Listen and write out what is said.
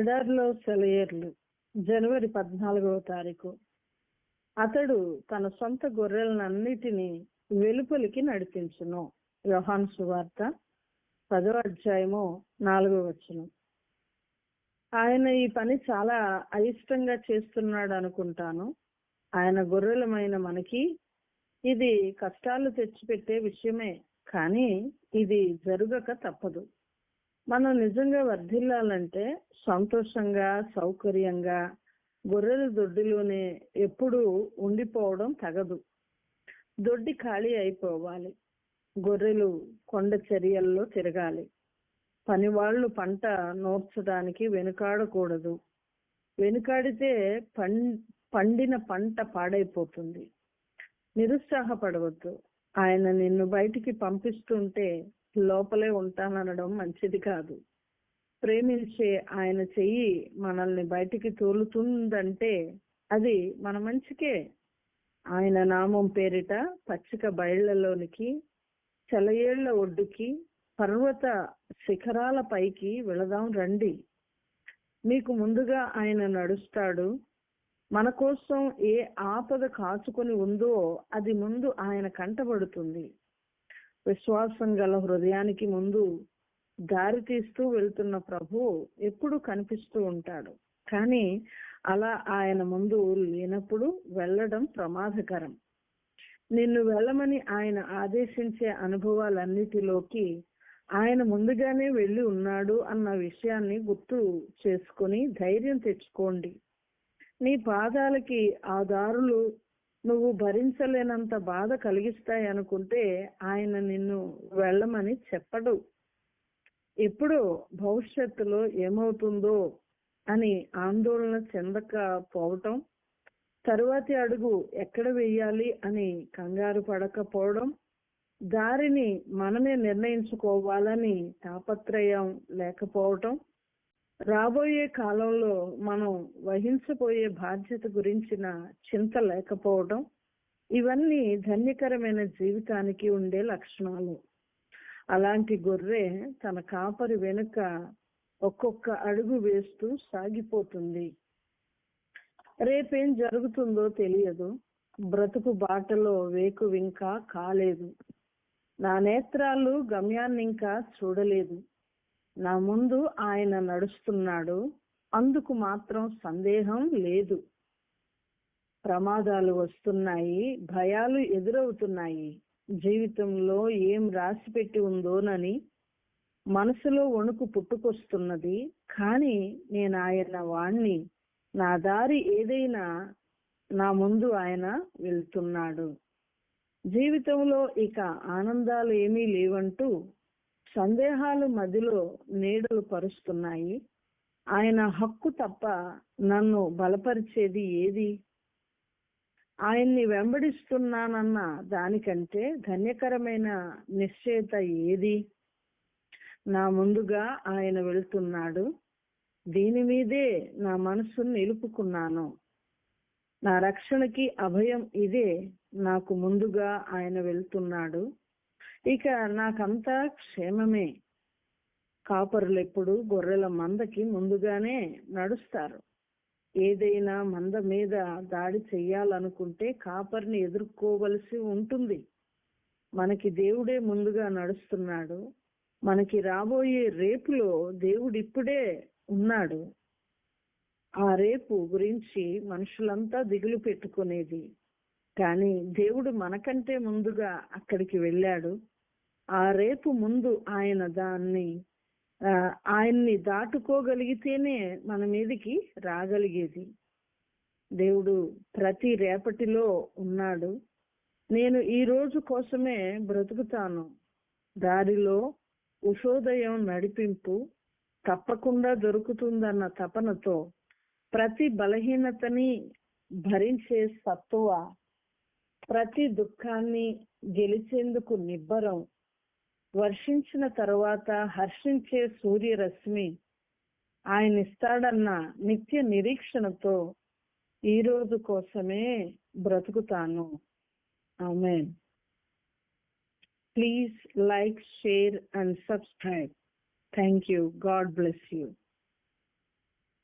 ఎడారిలో సెలయేర్లు జనవరి పద్నాలుగవ తారీఖు. అతడు తన సొంత గొర్రెలనన్నిటినీ వెలుపలికి నడిపించును. యోహాను సువార్త పదవ అధ్యాయము నాలుగో వచనం. ఆయన ఈ పని చాలా అయిష్టంగా చేస్తున్నాడు అనుకుంటాను. ఆయన గొర్రెలమైన మనకి ఇది కష్టాలు తెచ్చిపెట్టే విషయమే కానీ ఇది జరుగక తప్పదు. మనం నిజంగా వర్ధిల్లాలంటే సంతోషంగా సౌకర్యంగా గొర్రెల దొడ్డిలోనే ఎప్పుడూ ఉండిపోవడం తగదు. దొడ్డి ఖాళీ అయిపోవాలి. గొర్రెలు కొండ చర్యల్లో తిరగాలి. పనివాళ్ళు పంట నోర్చడానికి వెనుకాడకూడదు. వెనుకాడితే పం పండిన పంట పాడైపోతుంది. నిరుత్సాహపడవద్దు. ఆయన నిన్ను బయటికి పంపిస్తుంటే లోపలే ఉంటాననడం మంచిది కాదు. ప్రేమించే ఆయన చెయ్యి మనల్ని బయటికి తోలుతుందంటే అది మన మంచికే. ఆయన నామం పేరిట పచ్చిక బయళ్ళలోనికి చలయేళ్ళ ఒడ్డుకి పర్వత శిఖరాల పైకి వెళదాం రండి. మీకు ముందుగా ఆయన నడుస్తాడు. మన కోసం ఏ ఆపద కాచుకొని ఉందో అది ముందు ఆయన కంటబడుతుంది. విశ్వాసం గల హృదయానికి ముందు దారి తీస్తూ వెళ్తున్న ప్రభు ఎప్పుడు కనిపిస్తూ ఉంటాడు. కానీ అలా ఆయన ముందు లేనప్పుడు వెళ్ళడం ప్రమాదకరం. నిన్ను వెళ్ళమని ఆయన ఆదేశించే అనుభవాలన్నిటిలోకి ఆయన ముందుగానే వెళ్ళి ఉన్నాడు అన్న విషయాన్ని గుర్తు చేసుకుని ధైర్యం తెచ్చుకోండి. నీ పాదాలకి ఆ దారులు నువ్వు భరించలేనంత బాధ కలిగిస్తాయి అనుకుంటే ఆయన నిన్ను వెళ్ళమని చెప్పడు. ఎప్పుడు భవిష్యత్తులో ఏమవుతుందో అని ఆందోళన చెందకపోవటం తరువాతి అడుగు ఎక్కడ వెయ్యాలి అని కంగారు పడకపోవడం దారిని మనమే నిర్ణయించుకోవాలని తాపత్రయం లేకపోవటం రాబోయే కాలంలో మనం వహించబోయే బాధ్యత గురించిన చింత లేకపోవడం ఇవన్నీ ధన్యకరమైన జీవితానికి ఉండే లక్షణాలు. అలాంటి గొర్రె తన కాపరి వెనుక ఒక్కొక్క అడుగు వేస్తూ సాగిపోతుంది. రేపేం జరుగుతుందో తెలియదు. బ్రతుకు బాటలో వేకు ఇంకా కాలేదు. నా నేత్రాలు గమ్యాన్ని ఇంకా చూడలేదు. నా ముందు ఆయన నడుస్తున్నాడు. అందుకు మాత్రం సందేహం లేదు. ప్రమాదాలు వస్తున్నాయి భయాలు ఎదురవుతున్నాయి. జీవితంలో ఏం రాసి పెట్టి ఉందోనని మనసులో వణుకు పుట్టుకొస్తున్నది. కానీ నేను ఆయన వాణ్ణి నా దారి ఏదైనా నా ముందు ఆయన వెళ్తున్నాడు. జీవితంలో ఇక ఆనందాలు ఏమీ లేవంటూ సందేహాలు మధ్యలో నీడలు పరుస్తున్నాయి. ఆయన హక్కు తప్ప నన్ను బలపరిచేది ఏది? ఆయన్ని వెంబడిస్తున్నానన్న దానికంటే ధన్యకరమైన నిశ్చయత ఏది? నా ముందుగా ఆయన వెళ్తున్నాడు. దీని మీదే నా మనసును నిలుపుకున్నాను. నా రక్షణకి అభయం ఇదే. నాకు ముందుగా ఆయన వెళ్తున్నాడు. ఇక నాకంతా క్షేమమే. కాపరులు ఎప్పుడు గొర్రెల మందకి ముందుగానే నడుస్తారు. ఏదైనా మంద మీద దాడి చెయ్యాలనుకుంటే కాపరిని ఎదుర్కోవలసి ఉంటుంది. మనకి దేవుడే ముందుగా నడుస్తున్నాడు. మనకి రాబోయే రేపులో దేవుడు ఇప్పుడే ఉన్నాడు. ఆ రేపు గురించి మనుషులంతా దిగులు పెట్టుకునేది. కానీ దేవుడు మనకంటే ముందుగా అక్కడికి వెళ్ళాడు. ఆ రేపు ముందు ఆయన దాన్ని ఆయన్ని దాటుకోగలిగితేనే మన మీదికి రాగలిగేది. దేవుడు ప్రతి రేపటిలో ఉన్నాడు. నేను ఈ రోజు కోసమే బ్రతుకుతాను. దారిలో ఉషోదయం నడిపింపు తప్పకుండా దొరుకుతుందన్న తపనతో ప్రతి బలహీనతని భరించే సత్తువ ప్రతి దుఃఖాన్ని గెలిచేందుకు నిబ్బరం వర్షించిన తరువాత హర్షించే సూర్యరశ్మి ఆయన ఇస్తాడన్న నిత్య నిరీక్షణతో ఈ రోజు కోసమే బ్రతుకుతాను. Amen. Please like share and subscribe. Thank you. God bless you.